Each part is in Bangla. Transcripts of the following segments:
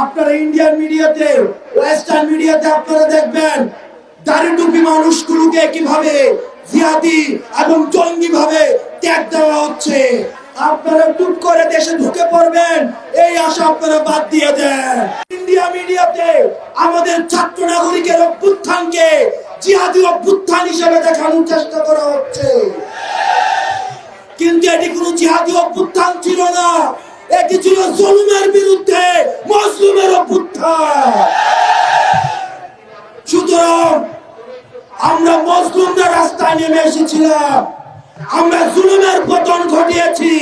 আপনারা ইন্ডিয়ান মিডিয়াতে ওয়েস্টার্ন মিডিয়াতে আপনারা দেখবেন দাড়ি মানুষগুলোকে কীভাবে জিহাদি এবং জঙ্গি ভাবে ত্যাগ দেওয়া হচ্ছে। আপনারা টুপ করে দেশে ঢুকে পড়বেন, এই আশা আপনারা বাদ দিয়ে দেন। ইন্ডিয়া মিডিয়াতে আমাদের ছাত্র নাগরিকের অভ্যুত্থানকে জিহাদি অভ্যুত্থান হিসেবে দেখানোর চেষ্টা করা হচ্ছে। কিন্তু এটি কোনো জিহাদি অভ্যুত্থান ছিল না। এটি ছিল জুলুমের বিরুদ্ধে মজলুমের অভ্যুত্থান। সুতরাং আমরা মজলুমদের রাস্তায় নেমে এসেছিলাম। আমরা জুলুমের পতন ঘটিয়েছি।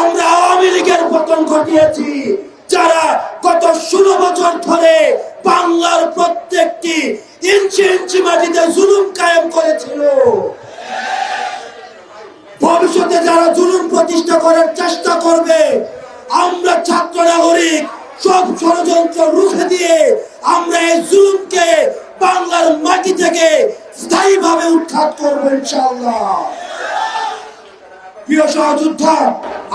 আমরা আওয়ামী লীগের পতন ঘটিয়েছি। যারা গত ষোলো বছর ধরে বাংলার প্রত্যেকটি ইঞ্চি ইঞ্চি মাটিতে জুলুম কায়েম করেছিল। ভবিষ্যতে যারা জুলুম প্রতিষ্ঠা করার চেষ্টা করবে আমরা ছাত্র নাগরিক সব ষড়যন্ত্র রুখে দিয়ে আমরা এই জুলুমকে বাংলার মাটি থেকে স্থায়ীভাবে উৎখাত করব ইনশাআল্লাহ। প্রিয়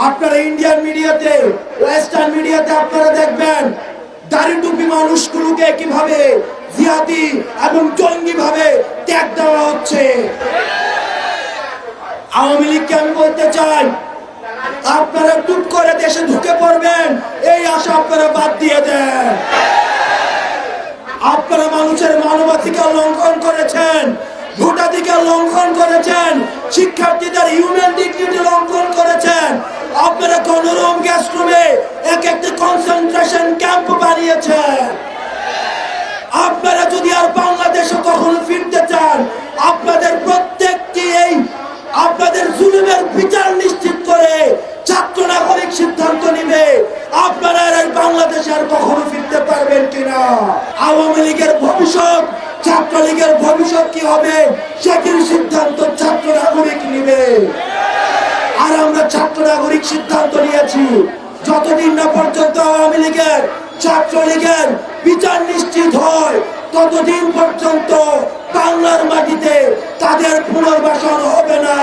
আপনারা ইন্ডিয়ান মিডিয়াতে, ওয়েস্টার্ন মিডিয়াতে আপনারা দেখবেন দাড়ি টুপি মানুষগুলোকে কীভাবে জিহাদি এবং জঙ্গি ভাবে ত্যাগ দেওয়া হচ্ছে। আওয়ামী লীগকে আমি বলতে চাই আপনারা টুপ করে দেশে ঢুকে পড়বেন। এই আশা আপনারা বাদ দিয়ে দেন। আপনারা মানুষের মানবাধিকার লঙ্ঘন করেছেন, ভোটাধিকার লঙ্ঘন করেছেন, শিক্ষার্থীদের হিউম্যান ডিগনিটি লঙ্ঘন করেছেন। আপনারা গণরুম গ্যাস রুমে এক একটি কনসেন্ট্রেশন ক্যাম্প বানিয়েছেন। আপনারা যদি আর বাংলাদেশে আর কখনো ফিরতে পারবেন কিনা? আওয়ামী লীগের ভবিষ্যৎ ছাত্র লীগের ভবিষ্যৎ কি হবে? সেটির সিদ্ধান্ত ছাত্র নাগরিক নিবে। আর আমরা ছাত্র নাগরিক সিদ্ধান্ত নিয়েছি। যতদিন না পর্যন্ত আওয়ামী লীগের ছাত্র লীগের বিচার নিশ্চিত হয়, ততদিন পর্যন্ত বাংলার মাটিতে তাদের পুনর্বাসন হবে না।